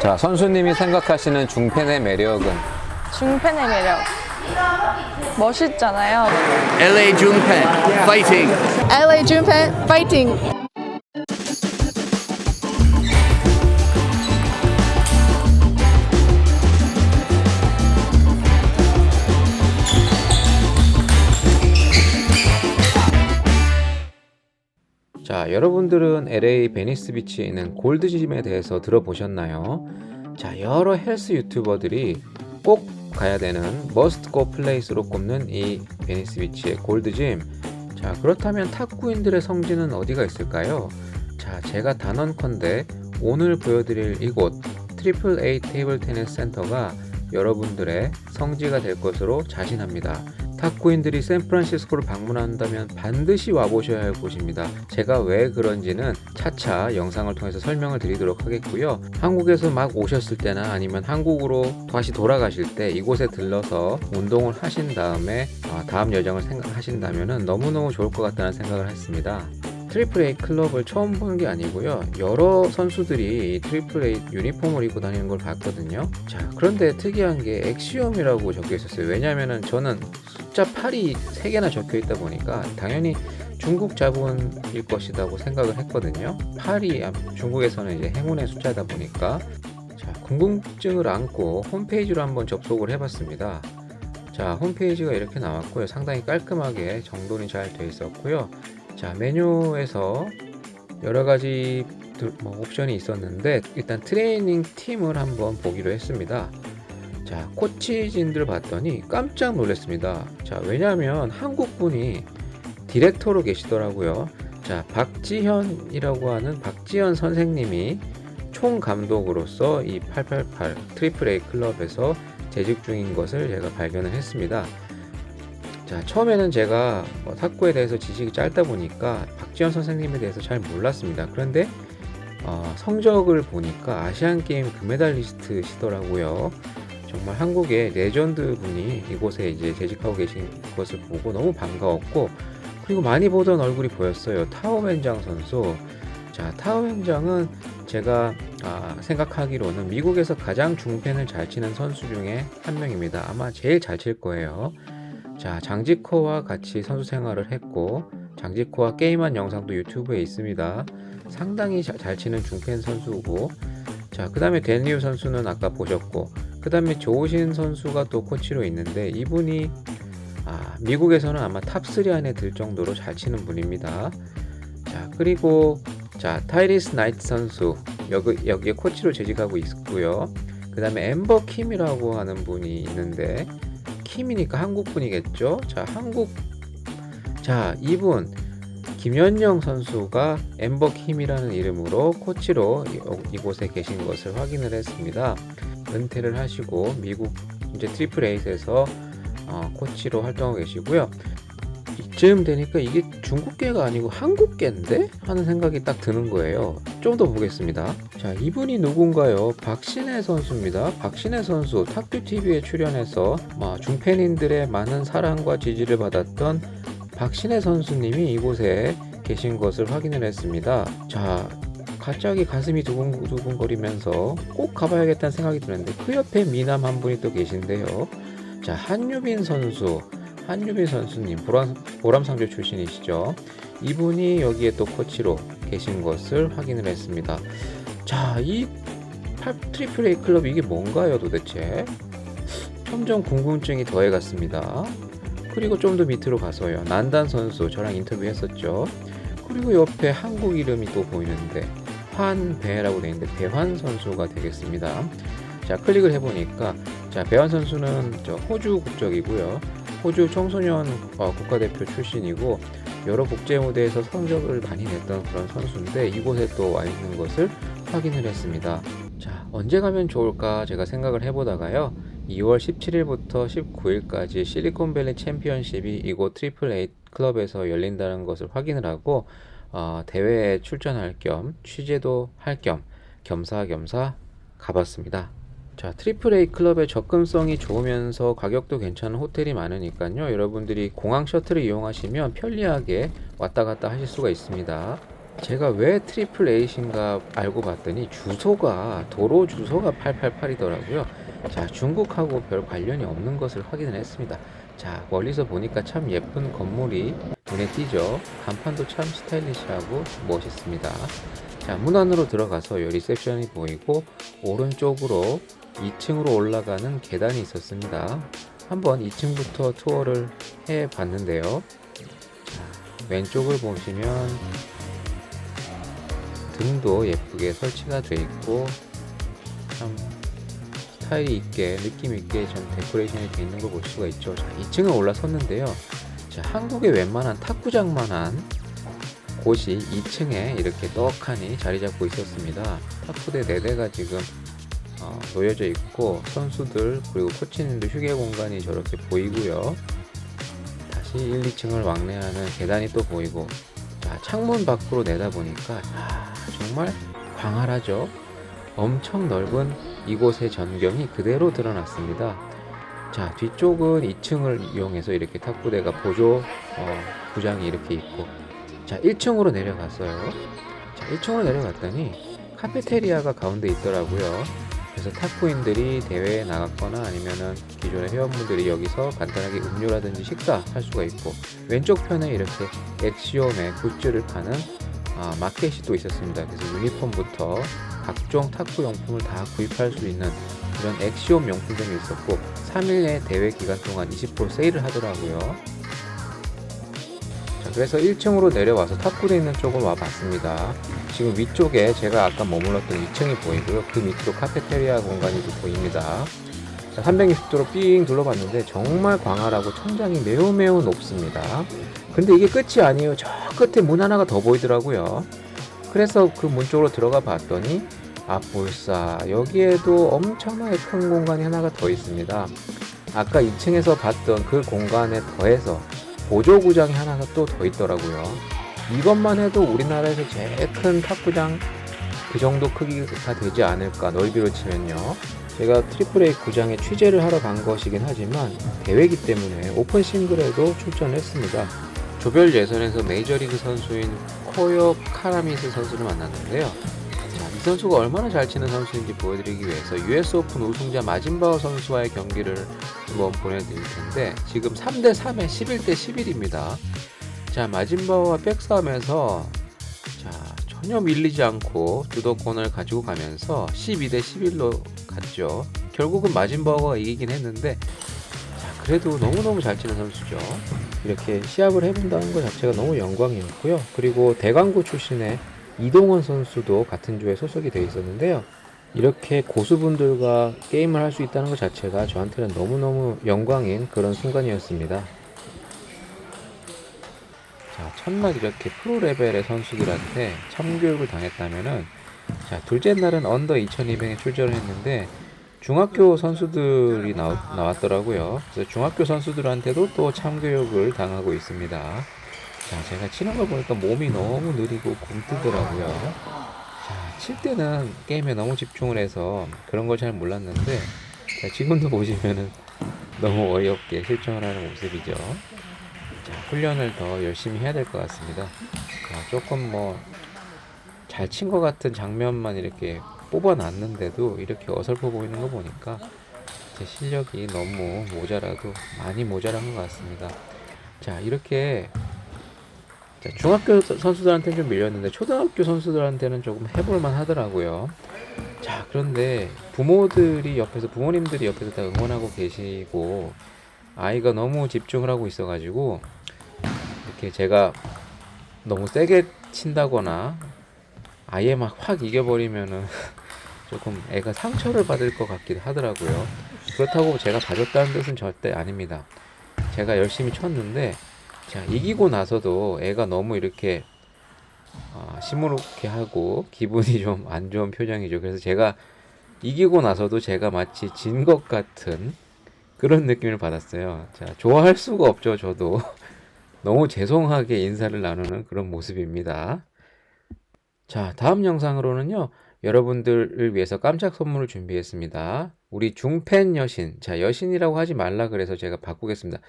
자, 선수님이 생각하시는 중팬의 매력은 중팬의 매력. 멋있잖아요. LA Junpei fighting. LA 중팬 파이팅! 자, 여러분들은 LA 베니스 비치에 있는 골드짐에 대해서 들어보셨나요? 자, 여러 헬스 유튜버들이 꼭 가야 되는 머스트 고 플레이스로 꼽는 이 베니스 비치의 골드짐. 자, 그렇다면 탁구인들의 성지는 어디가 있을까요? 자, 제가 단언컨대 오늘 보여드릴 이곳 트리플 A 테이블 테니스 센터가 여러분들의 성지가 될 것으로 자신합니다. 탁구인들이 샌프란시스코를 방문한다면 반드시 와보셔야 할 곳입니다. 제가 왜 그런지는 차차 영상을 통해서 설명을 드리도록 하겠고요. 한국에서 막 오셨을 때나 아니면 한국으로 다시 돌아가실 때 이곳에 들러서 운동을 하신 다음에 아, 다음 여정을 생각하신다면 너무너무 좋을 것 같다는 생각을 했습니다. 트리플 A 클럽을 처음 보는 게 아니고요. 여러 선수들이 이 트리플 A 유니폼을 입고 다니는 걸 봤거든요. 자, 그런데 특이한 게 엑시엄이라고 적혀 있었어요. 왜냐면은 저는 숫자 8이 3개나 적혀 있다 보니까 당연히 중국 자본일 것이라고 생각을 했거든요. 8이 중국에서는 이제 행운의 숫자다 보니까 자, 궁금증을 안고 홈페이지로 한번 접속을 해봤습니다. 자, 홈페이지가 이렇게 나왔고요. 상당히 깔끔하게 정돈이 잘 되어 있었고요. 자, 메뉴에서 여러 가지 들- 뭐 옵션이 있었는데 일단 트레이닝 팀을 한번 보기로 했습니다. 자, 코치진들 봤더니 깜짝 놀랐습니다. 자, 왜냐하면 한국 분이 디렉터로 계시더라고요. 자, 박지현이라고 하는 박지현 선생님이 총 감독으로서 이 888 트리플 A 클럽에서 재직 중인 것을 제가 발견을 했습니다. 자, 처음에는 제가 뭐 탁구에 대해서 지식이 짧다 보니까 박지현 선생님에 대해서 잘 몰랐습니다. 그런데 어, 성적을 보니까 아시안 게임 금메달리스트시더라고요. 정말 한국의 레전드 분이 이곳에 이제 재직하고 계신 것을 보고 너무 반가웠고 그리고 많이 보던 얼굴이 보였어요. 타오 웬장 선수. 자, 타오 웬장은 제가 아, 생각하기로는 미국에서 가장 중펜을 잘 치는 선수 중에 한 명입니다. 아마 제일 잘 칠 거예요. 자, 장지코와 같이 선수 생활을 했고 장지코와 게임한 영상도 유튜브에 있습니다. 상당히 자- 잘 치는 중펜 선수고 자, 그다음에 댄리우 선수는 아까 보셨고 그다음에 조우신 선수가 또 코치로 있는데 이분이 아, 미국에서는 아마 탑3 안에 들 정도로 잘 치는 분입니다. 자, 그리고 자, 타이리스 나이트 선수 여기 여기에 코치로 재직하고 있고요. 그 다음에 엠버 킴이라고 하는 분이 있는데 킴이니까 한국 분이겠죠. 자, 한국 자, 이분 김연영 선수가 엠버 킴이라는 이름으로 코치로 이- 이곳에 계신 것을 확인을 했습니다. 은퇴를 하시고 미국 이제 트리플 에이트에서 어, 코치로 활동하고 계시고요. 이쯤 되니까 이게 중국계가 아니고 한국계인데 하는 생각이 딱 드는 거예요. 좀 더 보겠습니다. 자, 이분이 누군가요? 박신혜 선수입니다. 박신혜 선수 탁규 TV에 출연해서 뭐, 중팬인들의 많은 사랑과 지지를 받았던 박신혜 선수님이 이곳에 계신 것을 확인을 했습니다. 자, 갑자기 가슴이 두근두근거리면서 꼭 가봐야겠다는 생각이 드는데 그 옆에 미남 한 분이 또 계신데요. 자, 한유빈 선수, 한유빈 선수님 보람, 보람상조 출신이시죠. 이분이 여기에 또 코치로 계신 것을 확인을 했습니다. 자, 이 팔- 트리플 A 클럽 이게 뭔가요 도대체? 점점 궁금증이 더해갔습니다. 그리고 좀 더 밑으로 가서요. 난단 선수 저랑 인터뷰했었죠. 그리고 옆에 한국 이름이 또 보이는데 환배라고 되어 있는데 배환 선수가 되겠습니다. 자 클릭을 해보니까 자 배환 선수는 저 호주 국적이고요. 호주 청소년 어, 국가대표 출신이고 여러 국제 무대에서 성적을 많이 냈던 그런 선수인데 이곳에 또 와 있는 것을 확인을 했습니다. 자 언제 가면 좋을까 제가 생각을 해보다가요. 2월 17일부터 19일까지 실리콘밸리 챔피언십이 이곳 트리플 A 클럽에서 열린다는 것을 확인을 하고 어, 대회에 출전할 겸 취재도 할 겸 겸사겸사 가봤습니다. 자, 트리플 A 클럽의 접근성이 좋으면서 가격도 괜찮은 호텔이 많으니까요. 여러분들이 공항 셔틀을 이용하시면 편리하게 왔다 갔다 하실 수가 있습니다. 제가 왜 트리플 A신가 알고 봤더니 주소가 도로 주소가 888이더라고요. 자, 중국하고 별 관련이 없는 것을 확인을 했습니다. 자, 멀리서 보니까 참 예쁜 건물이 눈에 띄죠. 간판도 참 스타일리시하고 멋있습니다. 자, 문 안으로 들어가서 요 리셉션이 보이고 오른쪽으로 2층으로 올라가는 계단이 있었습니다. 한번 2층부터 투어를 해 봤는데요. 자, 왼쪽을 보시면 등도 예쁘게 설치가 돼 있고 참 스타일 있게 느낌 있게 좀 데코레이션이 돼 있는 걸 볼 수가 있죠. 자, 2층에 올라섰는데요. 자, 한국의 웬만한 탁구장만한 곳이 2층에 이렇게 떡하니 자리 잡고 있었습니다. 탁구대 4대가 지금 어, 놓여져 있고 선수들 그리고 코치님들 휴게 공간이 저렇게 보이고요. 다시 1, 2층을 왕래하는 계단이 또 보이고 자, 창문 밖으로 내다보니까 아, 정말 광활하죠. 엄청 넓은 이곳의 전경이 그대로 드러났습니다. 자, 뒤쪽은 2층을 이용해서 이렇게 탁구대가 보조 어, 구장이 이렇게 있고 자, 1층으로 내려갔어요. 자, 1층으로 내려갔더니 카페테리아가 가운데 있더라고요. 그래서 탁구인들이 대회에 나갔거나 아니면은 기존의 회원분들이 여기서 간단하게 음료라든지 식사 할 수가 있고 왼쪽 편에 이렇게 엑시옴의 굿즈를 파는 아, 마켓이 또 있었습니다. 그래서 유니폼부터 각종 탁구 용품을 다 구입할 수 있는 그런 엑시옴 용품점이 있었고 3일의 대회 기간 동안 20% 세일을 하더라고요. 자, 그래서 1층으로 내려와서 탁구대 있는 쪽을 와봤습니다. 지금 위쪽에 제가 아까 머물렀던 2층이 보이고요. 그 밑으로 카페테리아 공간이 또 보입니다. 자, 360도로 삥 둘러봤는데 정말 광활하고 천장이 매우 매우 높습니다. 근데 이게 끝이 아니에요. 저 끝에 문 하나가 더 보이더라고요. 그래서 그 문 쪽으로 들어가 봤더니 아 볼사 여기에도 엄청나게 큰 공간이 하나가 더 있습니다. 아까 2층에서 봤던 그 공간에 더해서 보조 구장이 하나가 또더 있더라고요. 이것만 해도 우리나라에서 제일 큰 탁구장 그 정도 크기가 되지 않을까 넓이로 치면요. 제가 트리플 A 구장에 취재를 하러 간 것이긴 하지만 대회기 때문에 오픈 싱글에도 출전을 했습니다. 조별 예선에서 메이저리그 선수인 코요 카라미스 선수를 만났는데요. 선수가 얼마나 잘 치는 선수인지 보여드리기 위해서 US 오픈 우승자 마진바우 선수와의 경기를 한번 보내드릴 텐데 지금 3대 3에 11대 11입니다. 자, 마진바우와 백싸움에서 자, 전혀 밀리지 않고 주도권을 가지고 가면서 12대 11로 갔죠. 결국은 마진바우가 이기긴 했는데 자, 그래도 너무너무 잘 치는 선수죠. 이렇게 시합을 해본다는 것 자체가 너무 영광이었고요. 그리고 대광고 출신의 이동원 선수도 같은 조에 소속이 되어 있었는데요. 이렇게 고수분들과 게임을 할 수 있다는 것 자체가 저한테는 너무너무 영광인 그런 순간이었습니다. 자, 첫날 이렇게 프로 레벨의 선수들한테 참교육을 당했다면은 자, 둘째 날은 언더 2200에 출전을 했는데 중학교 선수들이 나왔, 나왔더라고요. 그래서 중학교 선수들한테도 또 참교육을 당하고 있습니다. 자, 제가 치는 걸 보니까 몸이 너무 느리고 굼뜨더라고요. 자, 칠 때는 게임에 너무 집중을 해서 그런 걸 잘 몰랐는데 자, 지금도 보시면은 너무 어이없게 실전을 하는 모습이죠. 자, 훈련을 더 열심히 해야 될 것 같습니다. 자, 조금 뭐 잘 친 것 같은 장면만 이렇게 뽑아놨는데도 이렇게 어설퍼 보이는 거 보니까 제 실력이 너무 모자라도 많이 모자란 것 같습니다. 자, 이렇게 자, 중학교 서- 선수들한테는 좀 밀렸는데 초등학교 선수들한테는 조금 해볼만 하더라고요. 자, 그런데 부모들이 옆에서 부모님들이 옆에서 다 응원하고 계시고 아이가 너무 집중을 하고 있어가지고 이렇게 제가 너무 세게 친다거나 아예 막 확 이겨버리면은 조금 애가 상처를 받을 것 같기도 하더라고요. 그렇다고 제가 봐줬다는 뜻은 절대 아닙니다. 제가 열심히 쳤는데 자 이기고 나서도 애가 너무 이렇게 아, 시무룩해 하고 기분이 좀 안 좋은 표정이죠. 그래서 제가 이기고 나서도 제가 마치 진 것 같은 그런 느낌을 받았어요. 자, 좋아할 수가 없죠, 저도. 너무 죄송하게 인사를 나누는 그런 모습입니다. 자, 다음 영상으로는요, 여러분들을 위해서 깜짝 선물을 준비했습니다. 우리 중팬 여신, 자, 여신이라고 하지 말라 그래서 제가 바꾸겠습니다.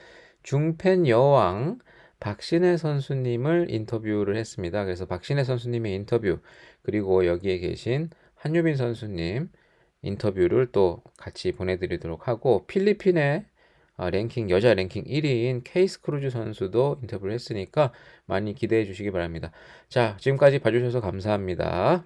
중팬 여왕 박신혜 선수님을 인터뷰를 했습니다. 그래서 박신혜 선수님의 인터뷰 그리고 여기에 계신 한유빈 선수님 인터뷰를 또 같이 보내드리도록 하고 필리핀의 어, 랭킹 여자 랭킹 1위인 케이스 크루즈 선수도 인터뷰를 했으니까 많이 기대해 주시기 바랍니다. 자, 지금까지 봐주셔서 감사합니다.